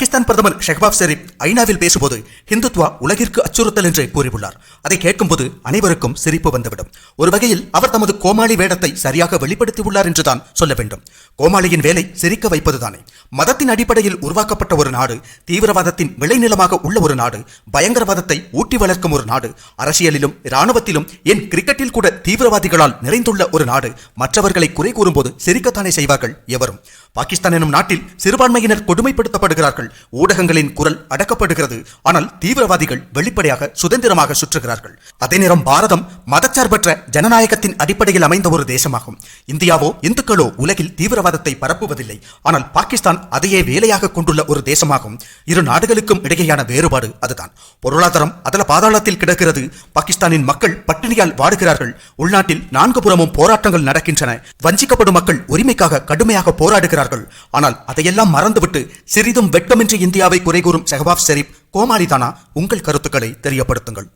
பாகிஸ்தான் பிரதமர் ஷெஹ்பாப் ஷெரீப் ஐநாவில் பேசும்போது ஹிந்துத்வா உலகிற்கு அச்சுறுத்தல் என்று கூறியுள்ளார். அதை கேட்கும்போது அனைவருக்கும் சிரிப்பு வந்துவிடும். ஒரு வகையில் அவர் தமது கோமாளி வேடத்தை சரியாக வெளிப்படுத்தியுள்ளார் என்றுதான் சொல்ல வேண்டும். கோமாளியின் வேலை சிரிக்க வைப்பதுதானே. மதத்தின் அடிப்படையில் உருவாக்கப்பட்ட ஒரு நாடு தீவிரவாதத்தின் விளைநிலமாக உள்ள ஒரு நாடு பயங்கரவாதத்தை ஊட்டி வளர்க்கும் ஒரு நாடு அரசியலிலும் இராணுவத்திலும் ஏன் கிரிக்கெட்டில் கூட தீவிரவாதிகளால் நிறைந்துள்ள ஒரு நாடு மற்றவர்களை குறை கூறும்போது சிரிக்கத்தானே செய்வார்கள் எவரும். பாகிஸ்தான் எனும் நாட்டில் சிறுபான்மையினர் கொடுமைப்படுத்தப்படுகிறார்கள். ஊடகங்களின் குரல் அடக்கப்படுகிறது. ஆனால் தீவிரவாதிகள் வெளிப்படையாக சுதந்திரமாக சுற்றுகிறார்கள். அதே நேரம் பாரதம் மதச்சார்பற்ற ஜனநாயகத்தின் அடிப்படையில் அமைந்த ஒரு தேசமாகும். இந்தியாவோ இந்துக்களோ உலகில் தீவிரவாதத்தை பரப்புவதில்லை. ஆனால் பாகிஸ்தான் அதையே வேலையாக கொண்டுள்ள ஒரு தேசமாகும். இரு நாடுகளுக்கும் இடையேயான வேறுபாடு அதுதான். பொருளாதாரம் அதல பாதாளத்தில் கிடக்கிறது. பாகிஸ்தானின் மக்கள் பட்டினியால் வாடுகிறார்கள். உள்நாட்டில் நான்கு புறமும் போராட்டங்கள் நடக்கின்றன. வஞ்சிக்கப்படும் மக்கள் உரிமைக்காக கடுமையாக போராடுகிறார்கள். ஆனால் அதையெல்லாம் மறந்துவிட்டு சிறிதும் வெட்கமின்றி இந்தியாவை குறை கூறும் ஷெஹபாப் ஷெரீப் கோமாளிதானா? உங்கள் கருத்துக்களை தெரியப்படுத்துங்கள்.